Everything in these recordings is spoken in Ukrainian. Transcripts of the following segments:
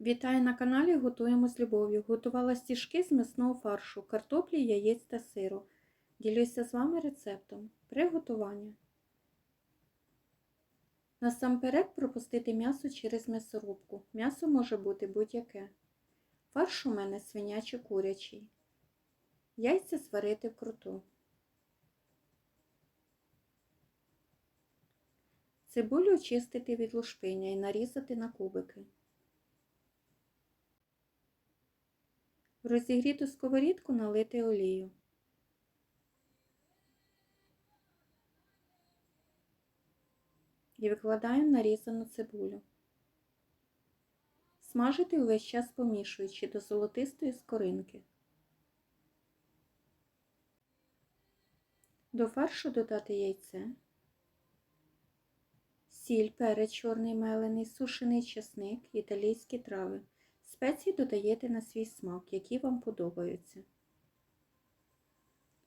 Вітаю на каналі Готуємо з любов'ю. Готувала стіжки з м'ясного фаршу, картоплі, яєць та сиру. Ділюся з вами рецептом. Приготування. Насамперед пропустити м'ясо через м'ясорубку. М'ясо може бути будь-яке. Фарш у мене свинячий курячий. Яйця сварити вкруту. Цибулю очистити від лушпиня і нарізати на кубики. В розігріту сковорідку налити олію. І викладаємо нарізану цибулю. Смажити увесь час помішуючи до золотистої скоринки. До фаршу додати яйце, сіль, перець чорний мелений, сушений чесник, італійські трави. Спеції додаєте на свій смак, які вам подобаються.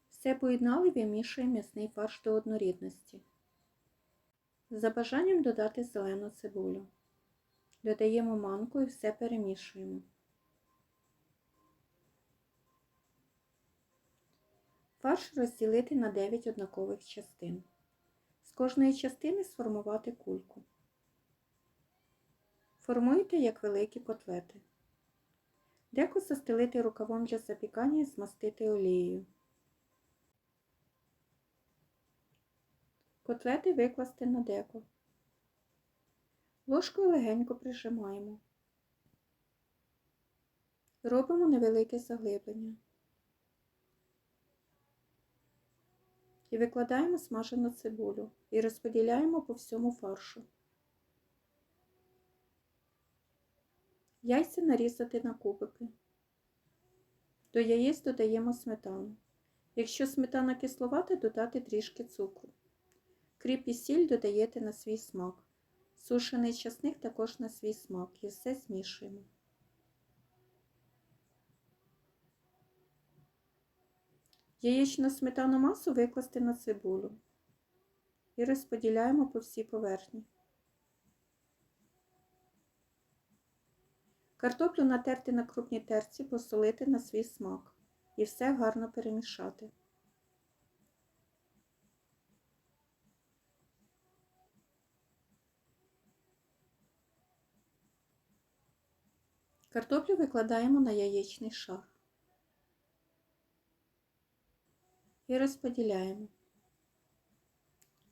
Все поєднали вимішуємо м'ясний фарш до однорідності. За бажанням додати зелену цибулю. Додаємо манку і все перемішуємо. Фарш розділити на 9 однакових частин. З кожної частини сформувати кульку. Формуйте як великі котлети. Деко застелити рукавом для запікання і змастити олією. Котлети викласти на деко. Ложкою легенько прижимаємо. Робимо невелике заглиблення. І викладаємо смажену цибулю і розподіляємо по всьому фаршу. Яйця нарізати на кубики. До яєць додаємо сметану. Якщо сметана кисловата, додати трішки цукру. Кріп і сіль додаєте на свій смак. Сушений часник також на свій смак і все змішуємо. Яєчну сметану масу викласти на цибулю і розподіляємо по всій поверхні. Картоплю натерти на крупній терці, посолити на свій смак і все гарно перемішати. Картоплю викладаємо на яєчний шар і розподіляємо.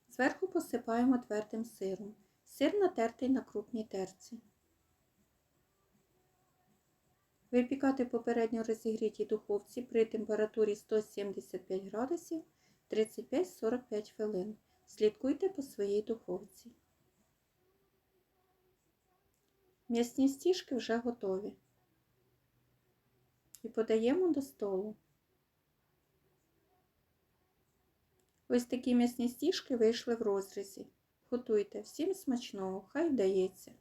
Зверху посипаємо твердим сиром. Сир натертий на крупній терці. Випікати попередньо розігрітій духовці при температурі 175 градусів 35-45 хвилин. Слідкуйте по своїй духовці. М'ясні стіжки вже готові. І подаємо до столу. Ось такі м'ясні стіжки вийшли в розрізі. Готуйте всім смачного, хай вдається!